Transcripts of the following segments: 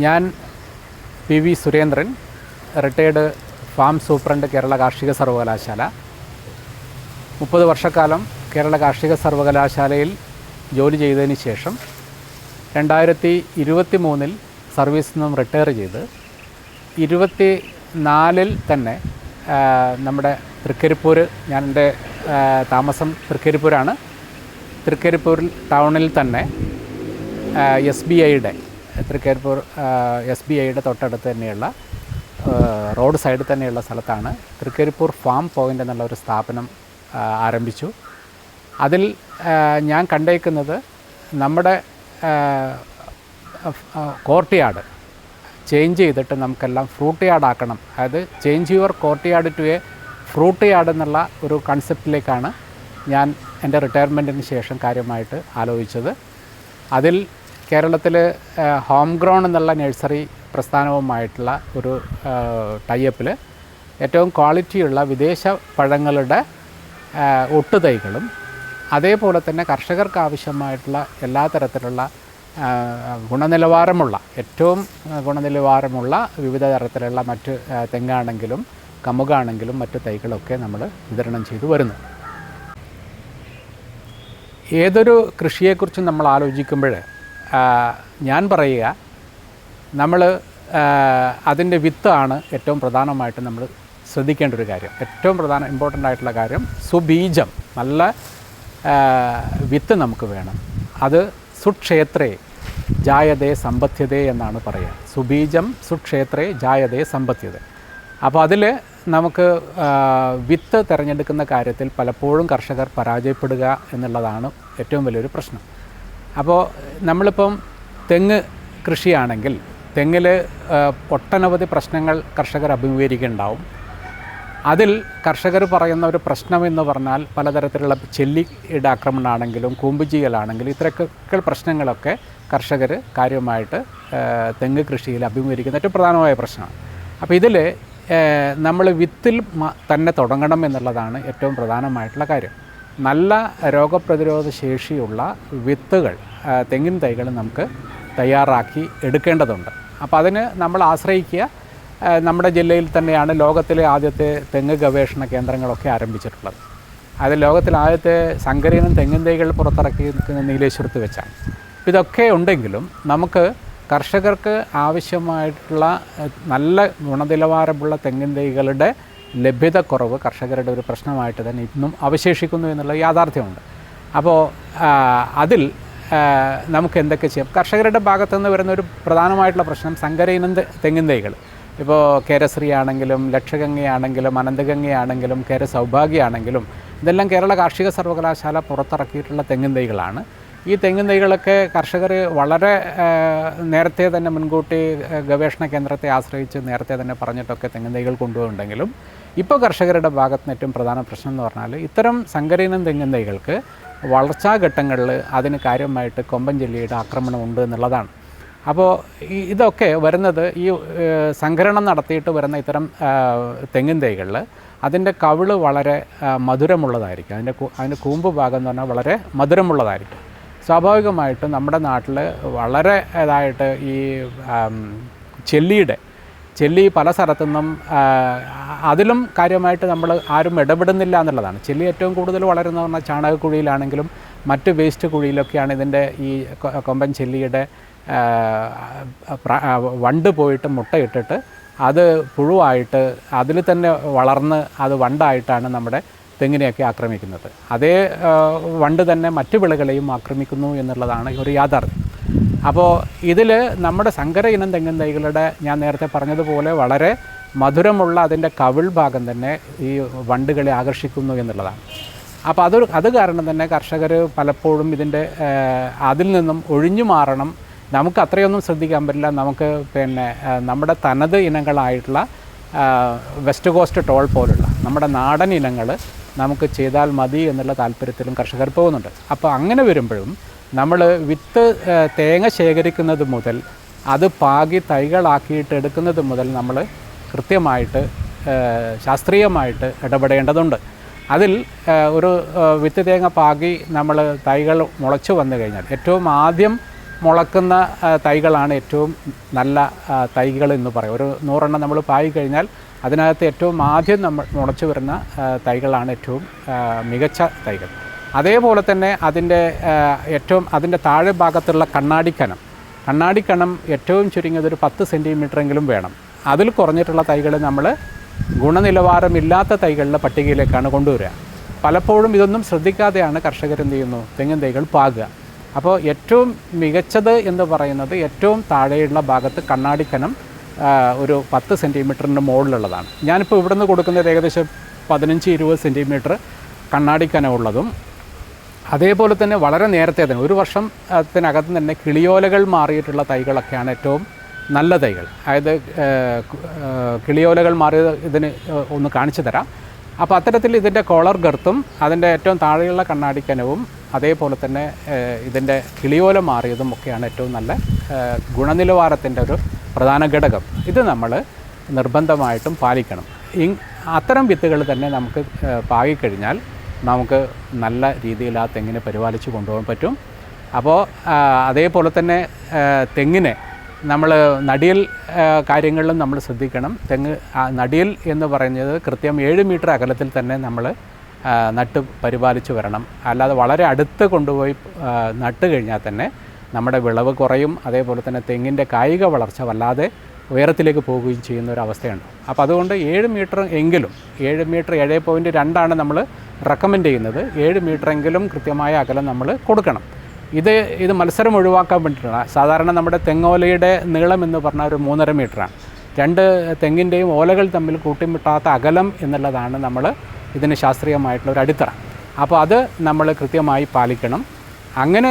ഞാൻ P V Surendran retired farm superintendent Kerala കാർഷിക സർവകലാശാല. മുപ്പത് വർഷക്കാലം കേരള കാർഷിക സർവകലാശാലയിൽ ജോലി ചെയ്തതിന് ശേഷം രണ്ടായിരത്തി ഇരുപത്തി മൂന്നിൽ സർവീസിൽ നിന്നും റിട്ടയർ ചെയ്ത് ഇരുപത്തി നാലിൽ തന്നെ നമ്മുടെ തൃക്കരിപ്പൂർ ഞാൻ എന്റെ താമസം തൃക്കരിപ്പൂരാണ്. തൃക്കരിപ്പൂർ ടൗണിൽ തന്നെ എസ് ബി ഐയുടെ തൃക്കരിപ്പൂർ എസ് ബി ഐയുടെ തൊട്ടടുത്ത് തന്നെയുള്ള റോഡ് സൈഡിൽ തന്നെയുള്ള സ്ഥലത്താണ് തൃക്കരിപ്പൂർ ഫാം പോയിന്റ് എന്നുള്ള ഒരു സ്ഥാപനം ആരംഭിച്ചു. അതിൽ ഞാൻ കണ്ടേക്കുന്നത് നമ്മുടെ കോർട്ട് യാർഡ് ചേഞ്ച് ചെയ്തിട്ട് നമുക്കെല്ലാം ഫ്രൂട്ട് യാർഡ് ആക്കണം അതായത് change your courtyard to a fruit yard എന്നുള്ള ഒരു കൺസെപ്റ്റിലേക്കാണ് ഞാൻ എന്റെ റിട്ടയർമെന്റിന് ശേഷം കാര്യമായിട്ട് ആലോചിച്ചത്. അതിൽ കേരളത്തിൽ ഹോം ഗ്രൗൺ എന്നുള്ള നഴ്സറി പ്രസ്ഥാനവുമായിട്ടുള്ള ഒരു ടൈപ്പിൽ ഏറ്റവും ക്വാളിറ്റിയുള്ള വിദേശ പഴങ്ങളുടെ ഒട്ടുതൈകളും അതേപോലെ തന്നെ കർഷകർക്ക് ആവശ്യമായിട്ടുള്ള എല്ലാ തരത്തിലുള്ള ഗുണനിലവാരമുള്ള ഏറ്റവും ഗുണനിലവാരമുള്ള വിവിധ തരത്തിലുള്ള മറ്റ് തെങ്ങാണെങ്കിലും കമുകാണെങ്കിലും മറ്റ് തൈകളൊക്കെ നമ്മൾ വിതരണം ചെയ്തു വരുന്നു. ഏതൊരു കൃഷിയെക്കുറിച്ചും നമ്മൾ ആലോചിക്കുമ്പോൾ ഞാൻ പറയുക നമ്മൾ അതിന്റെ വിത്താണ് ഏറ്റവും പ്രധാനമായിട്ട് നമ്മൾ ശ്രദ്ധിക്കേണ്ട ഒരു കാര്യം. ഏറ്റവും പ്രധാന ഇമ്പോർട്ടന്റ് ആയിട്ടുള്ള കാര്യം സുബീജം. നല്ല വിത്ത് നമുക്ക് വേണം. അത് സുക്ഷേത്രേ ജായതേ സമ്പദ്ധ്യതേ എന്നാണ് പറയുക. സുബീജം സുക്ഷേത്രേ ജായതേ സമ്പദ്ധ്യത. അപ്പോൾ അതിൽ നമുക്ക് വിത്ത് തിരഞ്ഞെടുക്കുന്ന കാര്യത്തിൽ പലപ്പോഴും കർഷകർ പരാജയപ്പെടുക എന്നുള്ളതാണ് ഏറ്റവും വലിയൊരു പ്രശ്നം. അപ്പോൾ നമ്മളിപ്പം തെങ്ങ് കൃഷിയാണെങ്കിൽ തെങ്ങിൽ ഒട്ടനവധി പ്രശ്നങ്ങൾ കർഷകർ അഭിമുഖീകരിക്കുന്നുണ്ടാവും. അതിൽ കർഷകർ പറയുന്ന ഒരു പ്രശ്നം എന്ന് പറഞ്ഞാൽ പലതരത്തിലുള്ള ചെല്ലിയുടെ ആക്രമണമാണെങ്കിലും കൂമ്പുചീയലാണെങ്കിലും ഇത്രയൊക്കെ പ്രശ്നങ്ങളൊക്കെ കർഷകർ കാര്യമായിട്ട് തെങ്ങ് കൃഷിയിൽ അഭിമുഖീകരിക്കുന്ന ഏറ്റവും പ്രധാനമായ പ്രശ്നമാണ്. അപ്പോൾ ഇതിൽ നമ്മൾ വിത്തിൽ തന്നെ തുടങ്ങണം എന്നുള്ളതാണ് ഏറ്റവും പ്രധാനമായിട്ടുള്ള കാര്യം. നല്ല രോഗപ്രതിരോധ ശേഷിയുള്ള വിത്തുകൾ തെങ്ങിൻ തൈകൾ നമുക്ക് തയ്യാറാക്കി എടുക്കേണ്ടതുണ്ട്. അപ്പോൾ അതിന് നമ്മൾ ആശ്രയിക്കുക. നമ്മുടെ ജില്ലയിൽ തന്നെയാണ് ലോകത്തിലെ ആദ്യത്തെ തെങ്ങ് ഗവേഷണ കേന്ദ്രങ്ങളൊക്കെ ആരംഭിച്ചിട്ടുള്ളത്. അത് ലോകത്തിലെ ആദ്യത്തെ സങ്കരീനം തെങ്ങിൻ തൈകൾ പുറത്തിറക്കി നിൽക്കുന്ന നീലേശ്വരത്ത് വെച്ചാണ്. ഇതൊക്കെ ഉണ്ടെങ്കിലും നമുക്ക് കർഷകർക്ക് ആവശ്യമായിട്ടുള്ള നല്ല ഗുണനിലവാരമുള്ള തെങ്ങിൻ തൈകളുടെ ലഭ്യതക്കുറവ് കർഷകരുടെ ഒരു പ്രശ്നമായിട്ട് തന്നെ ഇന്നും അവശേഷിക്കുന്നു എന്നുള്ള യാഥാർത്ഥ്യമുണ്ട്. അപ്പോൾ അതിൽ നമുക്ക് എന്തൊക്കെ ചെയ്യാം? കർഷകരുടെ ഭാഗത്തു നിന്ന് വരുന്ന ഒരു പ്രധാനമായിട്ടുള്ള പ്രശ്നം സങ്കര ഇനം തെ- തെങ്ങിൻ തൈകൾ ഇപ്പോൾ കേരശ്രീ ആണെങ്കിലും ലക്ഷഗംഗയാണെങ്കിലും അനന്തഗംഗയാണെങ്കിലും കേര സൗഭാഗ്യയാണെങ്കിലും ഇതെല്ലാം കേരള കാർഷിക സർവകലാശാല പുറത്തിറക്കിയിട്ടുള്ള തെങ്ങിൻ തൈകളാണ് ഈ തെങ്ങിൻ തൈകളൊക്കെ കർഷകർ വളരെ നേരത്തെ തന്നെ മുൻകൂട്ടി ഗവേഷണ കേന്ദ്രത്തെ ആശ്രയിച്ച് നേരത്തെ തന്നെ പറഞ്ഞിട്ടൊക്കെ തെങ്ങിൻ തൈകൾ കൊണ്ടുപോകുന്നുണ്ടെങ്കിലും ഇപ്പോൾ കർഷകരുടെ ഭാഗത്തുനിന്ന് ഏറ്റവും പ്രധാന പ്രശ്നം എന്ന് പറഞ്ഞാൽ ഇത്തരം സങ്കരീനം തെങ്ങിൻ തൈകൾക്ക് വളർച്ചാഘട്ടങ്ങളിൽ അതിന് കാര്യമായിട്ട് കൊമ്പൻ ജെല്ലിയുടെ ആക്രമണം ഉണ്ട് എന്നുള്ളതാണ്. അപ്പോൾ ഇതൊക്കെ വരുന്നത് ഈ സംഘരണം നടത്തിയിട്ട് വരുന്ന ഇത്തരം തെങ്ങിൻ തൈകളിൽ അതിന്റെ കവിൾ വളരെ മധുരമുള്ളതായിരിക്കും. അതിന്റെ അതിന്റെ കൂമ്പ് ഭാഗം എന്ന് പറഞ്ഞാൽ വളരെ മധുരമുള്ളതായിരിക്കും. സ്വാഭാവികമായിട്ടും നമ്മുടെ നാട്ടിൽ വളരെ ഇതായിട്ട് ഈ ചെല്ലിയുടെ ചെല്ലി പല സ്ഥലത്തു നിന്നും അതിലും കാര്യമായിട്ട് നമ്മൾ ആരും ഇടപെടുന്നില്ല എന്നുള്ളതാണ്. ചെല്ലി ഏറ്റവും കൂടുതൽ വളരുന്ന പറഞ്ഞാൽ ചാണകക്കുഴിയിലാണെങ്കിലും മറ്റ് വേസ്റ്റ് കുഴിയിലൊക്കെയാണ് ഇതിന്റെ ഈ കൊമ്പൻ ചെല്ലിയുടെ വണ്ട് പോയിട്ട് മുട്ടയിട്ടിട്ട് അത് പുഴുവായിട്ട് അതിൽ തന്നെ വളർന്ന് അത് വണ്ടായിട്ടാണ് നമ്മുടെ തെങ്ങിനെയൊക്കെ ആക്രമിക്കുന്നത്. അതേ വണ്ട് തന്നെ മറ്റു വിളകളെയും ആക്രമിക്കുന്നു എന്നുള്ളതാണ് ഒരു യാഥാർത്ഥ്യം. അപ്പോൾ ഇതിൽ നമ്മുടെ സങ്കര ഇനം തെങ്ങിൻ തൈകളുടെ ഞാൻ നേരത്തെ പറഞ്ഞതുപോലെ വളരെ മധുരമുള്ള അതിന്റെ കവിൾ ഭാഗം തന്നെ ഈ വണ്ടുകളെ ആകർഷിക്കുന്നു എന്നുള്ളതാണ്. അപ്പോൾ അതൊരു അത് കാരണം തന്നെ കർഷകർ പലപ്പോഴും ഇതിന്റെ അതിൽ നിന്നും ഒഴിഞ്ഞു മാറണം. നമുക്ക് അത്രയൊന്നും ശ്രദ്ധിക്കാൻ പറ്റില്ല. നമുക്ക് പിന്നെ നമ്മുടെ തനത് ഇനങ്ങളായിട്ടുള്ള വെസ്റ്റ് കോസ്റ്റ് ടോൾ പോലുള്ള നമ്മുടെ നാടൻ ഇനങ്ങൾ നമുക്ക് ചെയ്താൽ മതി എന്നുള്ള താല്പര്യത്തിലും കർഷകർ പോകുന്നുണ്ട്. അപ്പോൾ അങ്ങനെ വരുമ്പോഴും നമ്മൾ വിത്ത് തേങ്ങ ശേഖരിക്കുന്നത് മുതൽ അത് പാകി തൈകളാക്കിയിട്ട് എടുക്കുന്നത് മുതൽ നമ്മൾ കൃത്യമായിട്ട് ശാസ്ത്രീയമായിട്ട് ഇടപെടേണ്ടതുണ്ട്. അതിൽ ഒരു വിത്ത് തേങ്ങ പാകി നമ്മൾ തൈകൾ മുളച്ചു വന്നു കഴിഞ്ഞാൽ ഏറ്റവും ആദ്യം മുളക്കുന്ന തൈകളാണ് ഏറ്റവും നല്ല തൈകൾ എന്ന് പറയും. ഒരു നൂറെണ്ണം നമ്മൾ പായി കഴിഞ്ഞാൽ അതിനകത്ത് ഏറ്റവും ആദ്യം നമ്മൾ മുളച്ചു വരുന്ന തൈകളാണ് ഏറ്റവും മികച്ച തൈകൾ. അതേപോലെ തന്നെ അതിന്റെ ഏറ്റവും അതിന്റെ താഴെ ഭാഗത്തുള്ള കണ്ണാടിക്കനം. കണ്ണാടിക്കണം ഏറ്റവും ചുരുങ്ങിയത് ഒരു പത്ത് സെന്റിമീറ്ററെങ്കിലും വേണം. അതിൽ കുറഞ്ഞിട്ടുള്ള തൈകൾ നമ്മൾ ഗുണനിലവാരമില്ലാത്ത തൈകളുടെ പട്ടികയിലേക്കാണ് കൊണ്ടുവരിക. പലപ്പോഴും ഇതൊന്നും ശ്രദ്ധിക്കാതെയാണ് കർഷകർ എന്ത് ചെയ്യുന്നു? തെങ്ങിൻ തൈകൾ പാകുക. അപ്പോൾ ഏറ്റവും മികച്ചത് എന്ന് പറയുന്നത് ഏറ്റവും താഴെയുള്ള ഭാഗത്ത് കണ്ണാടിക്കനം ഒരു പത്ത് സെന്റിമീറ്ററിന്റെ മുകളിലുള്ളതാണ്. ഞാനിപ്പോൾ ഇവിടുന്ന് കൊടുക്കുന്നത് ഏകദേശം പതിനഞ്ച് ഇരുപത് സെന്റിമീറ്റർ കണ്ണാടിക്കനമുള്ളതും അതേപോലെ തന്നെ വളരെ നേരത്തെ തന്നെ ഒരു വർഷം ത്തിനകത്ത് തന്നെ കിളിയോലകൾ മാറിയിട്ടുള്ള തൈകളൊക്കെയാണ് ഏറ്റവും നല്ല തൈകൾ. അതായത് കിളിയോലകൾ മാറിയത് ഇതിന് ഒന്ന് കാണിച്ചു തരാം. അപ്പോൾ അത്തരത്തിൽ ഇതിന്റെ കോളർ ഗർത്തും അതിന്റെ ഏറ്റവും താഴെയുള്ള കണ്ണാടിക്കനവും അതേപോലെ തന്നെ ഇതിന്റെ കിളിയോല മാറിയതും ഒക്കെയാണ് ഏറ്റവും നല്ല ഗുണനിലവാരത്തിന്റെ ഒരു പ്രധാന ഘടകം. ഇത് നമ്മൾ നിർബന്ധമായിട്ടും പാലിക്കണം. അത്തരം വിത്തുകൾ തന്നെ നമുക്ക് പാകിക്കഴിഞ്ഞാൽ നമുക്ക് നല്ല രീതിയിൽ ആ തെങ്ങിനെ പരിപാലിച്ച് കൊണ്ടുപോകാൻ പറ്റും. അപ്പോൾ അതേപോലെ തന്നെ തെങ്ങിനെ നമ്മൾ നടിയൽ കാര്യങ്ങളിലും നമ്മൾ ശ്രദ്ധിക്കണം. തെങ്ങ് നടിയൽ എന്ന് പറയുന്നത് കൃത്യം ഏഴ് മീറ്റർ അകലത്തിൽ തന്നെ നമ്മൾ നട്ട് പരിപാലിച്ച് വരണം. അല്ലാതെ വളരെ അടുത്ത് കൊണ്ടുപോയി നട്ട് കഴിഞ്ഞാൽ തന്നെ നമ്മുടെ വിളവ് കുറയും. അതേപോലെ തന്നെ തെങ്ങിന്റെ കായിക വളർച്ച വല്ലാതെ ഉയരത്തിലേക്ക് പോവുകയും ചെയ്യുന്ന ഒരു അവസ്ഥയുണ്ട്. അപ്പോൾ അതുകൊണ്ട് ഏഴ് മീറ്റർ എങ്കിലും ഏഴ് മീറ്റർ ഏഴ് പോയിന്റ് രണ്ടാണ് നമ്മൾ റെക്കമെൻഡ് ചെയ്യുന്നത്. ഏഴ് മീറ്റർ എങ്കിലും കൃത്യമായ അകലം നമ്മൾ കൊടുക്കണം. ഇത് ഇത് മത്സരം ഒഴിവാക്കാൻ വേണ്ടിയിട്ടാണ്. സാധാരണ നമ്മുടെ തെങ്ങോലയുടെ നീളം എന്ന് പറഞ്ഞാൽ ഒരു മൂന്നര മീറ്ററാണ്. രണ്ട് തെങ്ങിന്റെയും ഓലകൾ തമ്മിൽ കൂട്ടിമുട്ടാത്ത അകലം എന്നുള്ളതാണ് നമ്മൾ ഇതിന് ശാസ്ത്രീയമായിട്ടുള്ള ഒരു അടിത്തറ. അപ്പോൾ അത് നമ്മൾ കൃത്യമായി പാലിക്കണം. അങ്ങനെ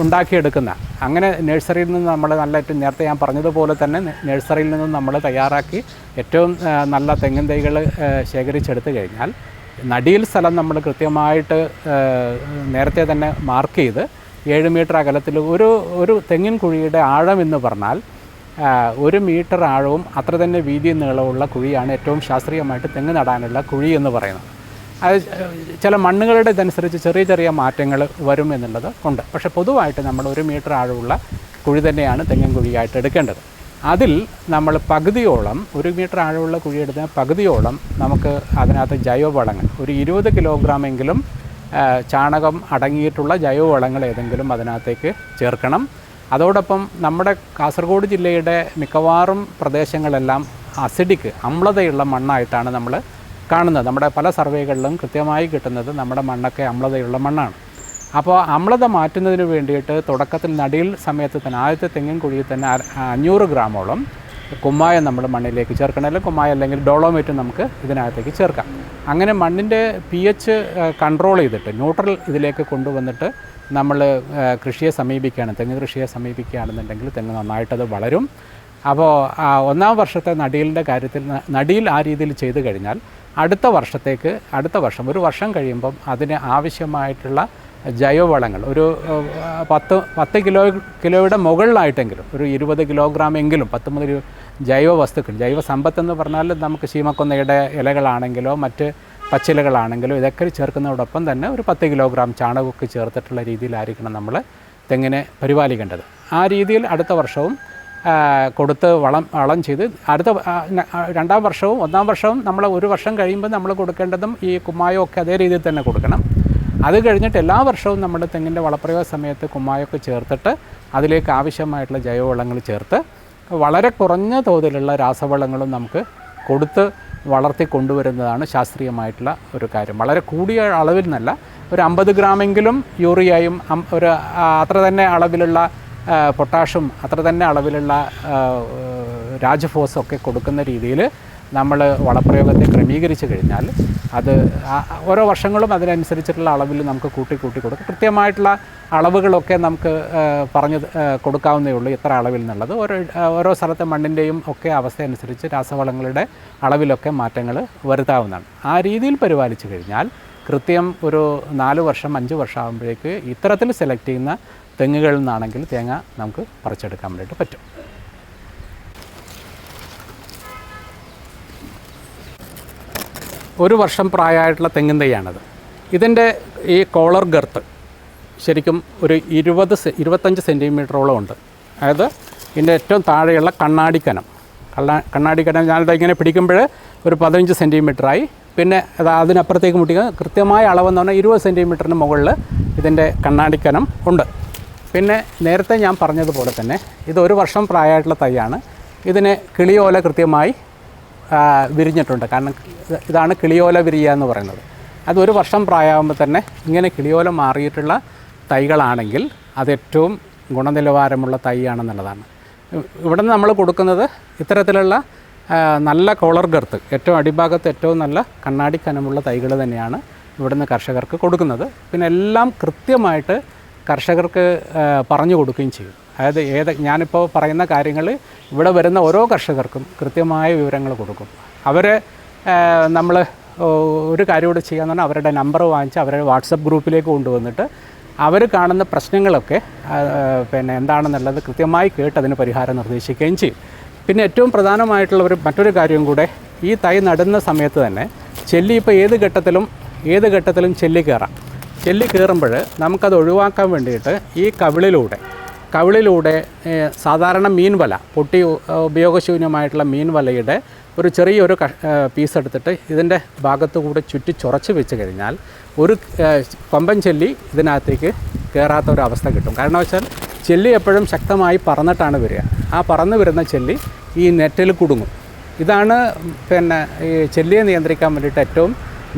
ഉണ്ടാക്കിയെടുക്കുന്ന അങ്ങനെ നഴ്സറിയിൽ നിന്ന് നമ്മൾ നല്ല നേരത്തെ ഞാൻ പറഞ്ഞതുപോലെ തന്നെ നഴ്സറിയിൽ നിന്ന് നമ്മൾ തയ്യാറാക്കി ഏറ്റവും നല്ല തെങ്ങിൻ തൈകൾ ശേഖരിച്ചെടുത്തു കഴിഞ്ഞാൽ നടിയിൽ സ്ഥലം നമ്മൾ കൃത്യമായിട്ട് നേരത്തെ തന്നെ മാർക്ക് ചെയ്ത് ഏഴ് മീറ്റർ അകലത്തിൽ ഒരു ഒരു തെങ്ങിൻ കുഴിയുടെ ആഴം എന്ന് പറഞ്ഞാൽ ഒരു മീറ്റർ ആഴവും അത്ര തന്നെ വീതി നീളമുള്ള കുഴിയാണ് ഏറ്റവും ശാസ്ത്രീയമായിട്ട് തെങ്ങ് നടാനുള്ള കുഴി എന്ന് പറയുന്നത്. അത് ചില മണ്ണുകളുടെ ഇതനുസരിച്ച് ചെറിയ ചെറിയ മാറ്റങ്ങൾ വരും എന്നുള്ളത് ഉണ്ട്. പക്ഷേ പൊതുവായിട്ട് നമ്മൾ ഒരു മീറ്റർ ആഴമുള്ള കുഴി തന്നെയാണ് തെങ്ങിൻ കുഴിയായിട്ട് എടുക്കേണ്ടത്. അതിൽ നമ്മൾ പകുതിയോളം ഒരു മീറ്റർ ആഴമുള്ള കുഴി എടുത്താൽ പകുതിയോളം നമുക്ക് അതിനകത്ത് ജൈവവളങ്ങൾ ഒരു ഇരുപത് കിലോഗ്രാമെങ്കിലും ചാണകം അടങ്ങിയിട്ടുള്ള ജൈവവളങ്ങൾ ഏതെങ്കിലും അതിനകത്തേക്ക് ചേർക്കണം. അതോടൊപ്പം നമ്മുടെ കാസർഗോഡ് ജില്ലയുടെ മിക്കവാറും പ്രദേശങ്ങളെല്ലാം അസിഡിക്ക് അമ്ലതയുള്ള മണ്ണായിട്ടാണ് നമ്മൾ കാണുന്നത്. നമ്മുടെ പല സർവേകളിലും കൃത്യമായി കിട്ടുന്നത് നമ്മുടെ മണ്ണൊക്കെ അമ്ലതയുള്ള മണ്ണാണ്. അപ്പോൾ അമ്ലത മാറ്റുന്നതിന് വേണ്ടിയിട്ട് തുടക്കത്തിൽ നടിയിൽ സമയത്ത് തന്നെ ആദ്യത്തെ തെങ്ങിൻ കുഴിയിൽ തന്നെ അഞ്ഞൂറ് ഗ്രാമോളം കുമ്മായം നമ്മൾ മണ്ണിലേക്ക് ചേർക്കണം. അല്ലെങ്കിൽ കുമ്മായം അല്ലെങ്കിൽ ഡോളോമേറ്റ് നമുക്ക് ഇതിനകത്തേക്ക് ചേർക്കാം. അങ്ങനെ മണ്ണിന്റെ പി എച്ച് കൺട്രോൾ ചെയ്തിട്ട് ന്യൂട്രൽ ഇതിലേക്ക് കൊണ്ടുവന്നിട്ട് നമ്മൾ കൃഷിയെ സമീപിക്കുകയാണ്. തെങ്ങ് കൃഷിയെ സമീപിക്കുകയാണെന്നുണ്ടെങ്കിൽ തെങ്ങ് നന്നായിട്ടത് വളരും. അപ്പോൾ ഒന്നാം വർഷത്തെ നടിയിലിന്റെ കാര്യത്തിൽ നടിയിൽ ആ രീതിയിൽ ചെയ്തു കഴിഞ്ഞാൽ അടുത്ത വർഷത്തേക്ക് അടുത്ത വർഷം ഒരു വർഷം കഴിയുമ്പം അതിന് ആവശ്യമായിട്ടുള്ള ജൈവവളങ്ങൾ ഒരു പത്ത് പത്ത് കിലോ കിലോയുടെ മുകളിലായിട്ടെങ്കിലും ഒരു ഇരുപത് കിലോഗ്രാം എങ്കിലും പത്ത് മുതൽ ജൈവ വസ്തുക്കൾ ജൈവ സമ്പത്ത് എന്ന് പറഞ്ഞാൽ നമുക്ക് ശീമക്കൊന്നയുടെ ഇലകളാണെങ്കിലോ മറ്റ് പച്ചിലകളാണെങ്കിലോ ഇതൊക്കെ ചേർക്കുന്നതോടൊപ്പം തന്നെ ഒരു പത്ത് കിലോഗ്രാം ചാണകമൊക്കെ ചേർത്തിട്ടുള്ള രീതിയിലായിരിക്കണം നമ്മൾ തെങ്ങിനെ പരിപാലിക്കേണ്ടത്. ആ രീതിയിൽ അടുത്ത വർഷവും കൊടുത്ത് വളം വളം ചെയ്ത് അടുത്ത രണ്ടാം വർഷവും ഒന്നാം വർഷവും നമ്മൾ ഒരു വർഷം കഴിയുമ്പോൾ നമ്മൾ കൊടുക്കേണ്ടതും ഈ കുമ്മായം ഒക്കെ അതേ രീതിയിൽ തന്നെ കൊടുക്കണം. അത് കഴിഞ്ഞിട്ട് എല്ലാ വർഷവും നമ്മൾ തെങ്ങിന്റെ വളപ്രയോഗ സമയത്ത് കുമ്മായമൊക്കെ ചേർത്തിട്ട് അതിലേക്ക് ആവശ്യമായിട്ടുള്ള ജൈവവളങ്ങൾ ചേർത്ത് വളരെ കുറഞ്ഞ തോതിലുള്ള രാസവളങ്ങളും നമുക്ക് കൊടുത്ത് വളർത്തി കൊണ്ടുവരുന്നതാണ് ശാസ്ത്രീയമായിട്ടുള്ള ഒരു കാര്യം. വളരെ കൂടിയ അളവിൽ നിന്നല്ല ഒരു അമ്പത് ഗ്രാമെങ്കിലും യൂറിയയും ഒരു അത്ര തന്നെ അളവിലുള്ള പൊട്ടാഷും അത്ര തന്നെ അളവിലുള്ള രാജഫോസൊക്കെ കൊടുക്കുന്ന രീതിയിൽ നമ്മൾ വളപ്രയോഗത്തെ ക്രമീകരിച്ചു കഴിഞ്ഞാൽ അത് ഓരോ വർഷങ്ങളും അതിനനുസരിച്ചിട്ടുള്ള അളവിൽ നമുക്ക് കൂട്ടി കൂട്ടി കൊടുക്കും. കൃത്യമായിട്ടുള്ള അളവുകളൊക്കെ നമുക്ക് പറഞ്ഞു കൊടുക്കാവുന്നേ ഉള്ളൂ എത്ര അളവിൽ എന്നുള്ളത്. ഓരോ ഓരോ സ്ഥലത്തെ മണ്ണിന്റെയും ഒക്കെ അവസ്ഥ അനുസരിച്ച് രാസവളങ്ങളുടെ അളവിലൊക്കെ മാറ്റങ്ങൾ വരുത്താവുന്നതാണ്. ആ രീതിയിൽ പരിപാലിച്ചു കഴിഞ്ഞാൽ കൃത്യം ഒരു നാല് വർഷം അഞ്ച് വർഷം ആകുമ്പോഴേക്ക് ഇത്തരത്തിൽ സെലക്ട് ചെയ്യുന്ന തെങ്ങുകളിൽ നിന്നാണെങ്കിൽ തേങ്ങ നമുക്ക് പറിച്ചെടുക്കാൻ വേണ്ടിയിട്ട് പറ്റും. ഒരു വർഷം പ്രായമായിട്ടുള്ള തെങ്ങിൻ തൈയാണത് ഇതിന്റെ ഈ കോളർ ഗർത്ത് ശരിക്കും ഒരു ഇരുപത് ഇരുപത്തഞ്ച് സെന്റിമീറ്ററോളം ഉണ്ട്. അതായത് ഇതിന്റെ ഏറ്റവും താഴെയുള്ള കണ്ണാടി കനം കണ്ണാ കണ്ണാടിക്കനം ഞാനിത് ഇങ്ങനെ പിടിക്കുമ്പോൾ ഒരു പതിനഞ്ച് സെന്റിമീറ്ററായി. പിന്നെ അത് അതിനപ്പുറത്തേക്ക് മുട്ടിക്കുക കൃത്യമായ അളവെന്ന് പറഞ്ഞാൽ ഇരുപത് സെന്റിമീറ്ററിന് മുകളിൽ ഇതിന്റെ കണ്ണാടിക്കനം ഉണ്ട്. പിന്നെ നേരത്തെ ഞാൻ പറഞ്ഞതുപോലെ തന്നെ ഇത് ഒരു വർഷം പ്രായമായിട്ടുള്ള തൈയാണ്. ഇതിന് കിളിയോല കൃത്യമായി വിരിഞ്ഞിട്ടുണ്ട്. കാരണം ഇതാണ് കിളിയോല വിരിയുക എന്ന് പറയുന്നത്. അത് ഒരു വർഷം പ്രായമാകുമ്പോൾ തന്നെ ഇങ്ങനെ കിളിയോല മാറിയിട്ടുള്ള തൈകളാണെങ്കിൽ അതേറ്റവും ഗുണനിലവാരമുള്ള തൈയാണെന്നുള്ളതാണ്. ഇവിടെ നമ്മൾ കൊടുക്കുന്നത് ഇത്തരത്തിലുള്ള നല്ല കോളർ ഗർത്ത് ഏറ്റവും അടിഭാഗത്ത് ഏറ്റവും നല്ല കണ്ണാടി കനമുള്ള തൈകൾ തന്നെയാണ് ഇവിടുന്ന് കർഷകർക്ക് കൊടുക്കുന്നത്. പിന്നെ എല്ലാം കൃത്യമായിട്ട് കർഷകർക്ക് പറഞ്ഞു കൊടുക്കുകയും ചെയ്യും. അതായത് ഏത് ഞാനിപ്പോൾ പറയുന്ന കാര്യങ്ങൾ ഇവിടെ വരുന്ന ഓരോ കർഷകർക്കും കൃത്യമായ വിവരങ്ങൾ കൊടുക്കും. അവർ നമ്മൾ ഒരു കാര്യം കൂടെ ചെയ്യാന്ന് പറഞ്ഞാൽ അവരുടെ നമ്പർ വാങ്ങിച്ച് അവരുടെ വാട്സപ്പ് ഗ്രൂപ്പിലേക്ക് കൊണ്ടുവന്നിട്ട് അവർ കാണുന്ന പ്രശ്നങ്ങളൊക്കെ പിന്നെ എന്താണെന്നുള്ളത് കൃത്യമായി കേട്ട് അതിന് പരിഹാരം നിർദ്ദേശിക്കുകയും ചെയ്യും. പിന്നെ ഏറ്റവും പ്രധാനമായിട്ടുള്ള ഒരു മറ്റൊരു കാര്യം കൂടെ ഈ തൈ നടുന്ന സമയത്ത് തന്നെ ചെല്ലി ഇപ്പോൾ ഏത് ഘട്ടത്തിലും ഏത് ഘട്ടത്തിലും ചെല്ലി കയറാം. ചെല്ലി കയറുമ്പോൾ നമുക്കത് ഒഴിവാക്കാൻ വേണ്ടിയിട്ട് ഈ കവിളിലൂടെ കവിളിലൂടെ സാധാരണ മീൻ വല പൊട്ടി ഉപയോഗശൂന്യമായിട്ടുള്ള മീൻ വലയുടെ ഒരു ചെറിയൊരു ക പീസ് എടുത്തിട്ട് ഇതിന്റെ ഭാഗത്തു കൂടെ ചുറ്റി ചുറച്ച് വെച്ച് കഴിഞ്ഞാൽ ഒരു കൊമ്പൻ ചെല്ലി ഇതിനകത്തേക്ക് കയറാത്ത ഒരു അവസ്ഥ കിട്ടും. കാരണം വെച്ചാൽ ചെല്ലി എപ്പോഴും ശക്തമായി പറന്നിട്ടാണ് വരിക. ആ പറന്ന് വരുന്ന ചെല്ലി ഈ നെറ്റിൽ കുടുങ്ങും. ഇതാണ് പിന്നെ ഈ ചെല്ലിയെ നിയന്ത്രിക്കാൻ വേണ്ടിയിട്ട് ഏറ്റവും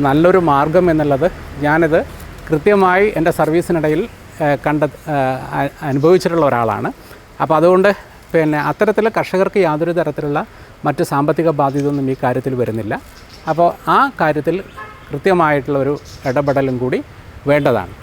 നല്ലൊരു മാർഗം എന്നുള്ളത് ഞാനിത് കൃത്യമായി എന്റെ സർവീസിനിടയിൽ കണ്ട അനുഭവിച്ചിട്ടുള്ള ഒരാളാണ്. അപ്പോൾ അതുകൊണ്ട് പിന്നെ അത്തരത്തിൽ കർഷകർക്ക് യാതൊരു തരത്തിലുള്ള മറ്റ് സാമ്പത്തിക ബാധ്യതയൊന്നും ഈ കാര്യത്തിൽ വരുന്നില്ല. അപ്പോൾ ആ കാര്യത്തിൽ കൃത്യമായിട്ടുള്ള ഒരു ഇടപെടലും കൂടി വേണ്ടതാണ്.